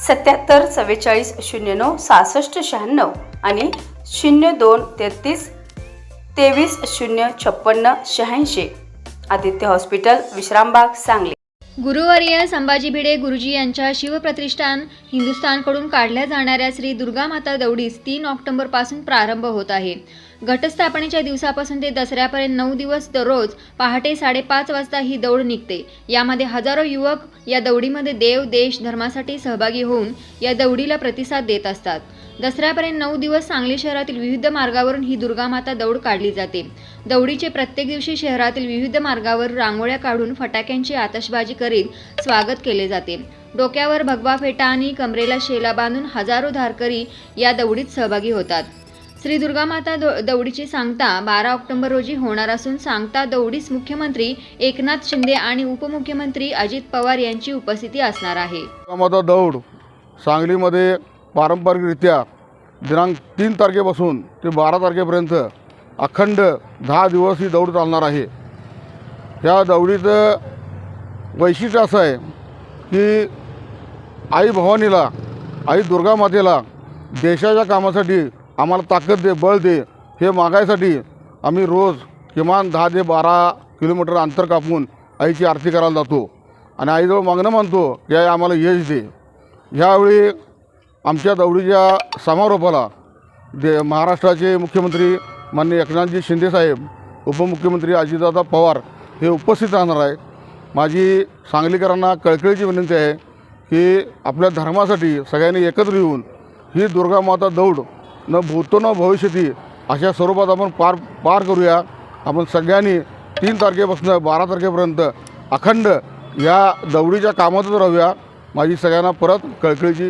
सत्याहत्तर चव्वेचाळीस शून्य नऊ सहासष्ट शहाण्णव आणि शून्य दोन तेहतीस तेवीस शून्य छप्पन्न शहाऐंशी. आदित्य हॉस्पिटल विश्रामबाग सांगली. गुरुवर्य संभाजी भिडे गुरुजी यांच्या शिवप्रतिष्ठान हिंदुस्थानकडून काढल्या जाणाऱ्या श्री दुर्गा माता दौडीस तीन ऑक्टोबरपासून प्रारंभ होत आहे. घटस्थापनेच्या दिवसापासून ते दसऱ्यापर्यंत नऊ दिवस दररोज पहाटे साडेपाच वाजता ही दौड निघते. यामध्ये हजारो युवक या दौडीमध्ये देव देश धर्मासाठी सहभागी होऊन या दौडीला प्रतिसाद देत असतात. दसऱ्यापर्यंत नऊ दिवस सांगली शहरातील विविध मार्गावरून ही दुर्गामाता दौड काढली जाते. दौडीचे प्रत्येक दिवशी शहरातील विविध मार्गावर रांगोळ्या काढून फटाक्यांची आतषबाजी करीत स्वागत केले जाते. डोक्यावर भगवा फेटा आणि कमरेला शेला बांधून हजारो धारकरी या दौडीत सहभागी होतात. श्री दुर्गामाता दौ दौडीची सांगता बारा ऑक्टोबर रोजी होणार असून सांगता दौडीस मुख्यमंत्री एकनाथ शिंदे आणि उपमुख्यमंत्री अजित पवार यांची उपस्थिती असणार आहे. दौड सांगलीमध्ये पारंपरिकरित्या दिनांक तीन तारखेपासून ते बारा तारखेपर्यंत अखंड दहा दिवस ही दौड चालणार आहे. ह्या दौडीचं वैशिष्ट्य असं आहे की आई भवानीला आई दुर्गा मातेला देशाच्या कामासाठी आम्हाला ताकद दे बळ दे हे मागायसाठी आम्ही रोज किमान दहा ते बारा किलोमीटर अंतर कापून आईची आरती करायला जातो. आणि आईजवळ मागणं मानतो की आई आम्हाला यश दे. ह्यावेळी आमच्या दौडीच्या समारोपाला दे महाराष्ट्राचे मुख्यमंत्री माननीय एकनाथजी शिंदेसाहेब उपमुख्यमंत्री अजितदादा पवार हे उपस्थित राहणार आहे माझी सांगलीकरांना कळकळीची विनंती आहे की आपल्या धर्मासाठी सगळ्यांनी एकत्र येऊन ही दुर्गा माता दौड न भूतो न भविष्यती अशा स्वरूपात आपण पार पार करूया. आपण सगळ्यांनी तीन तारखेपासून बारा तारखेपर्यंत अखंड या दौडीच्या कामातच राहूया. माझी सगळ्यांना परत कळकळीची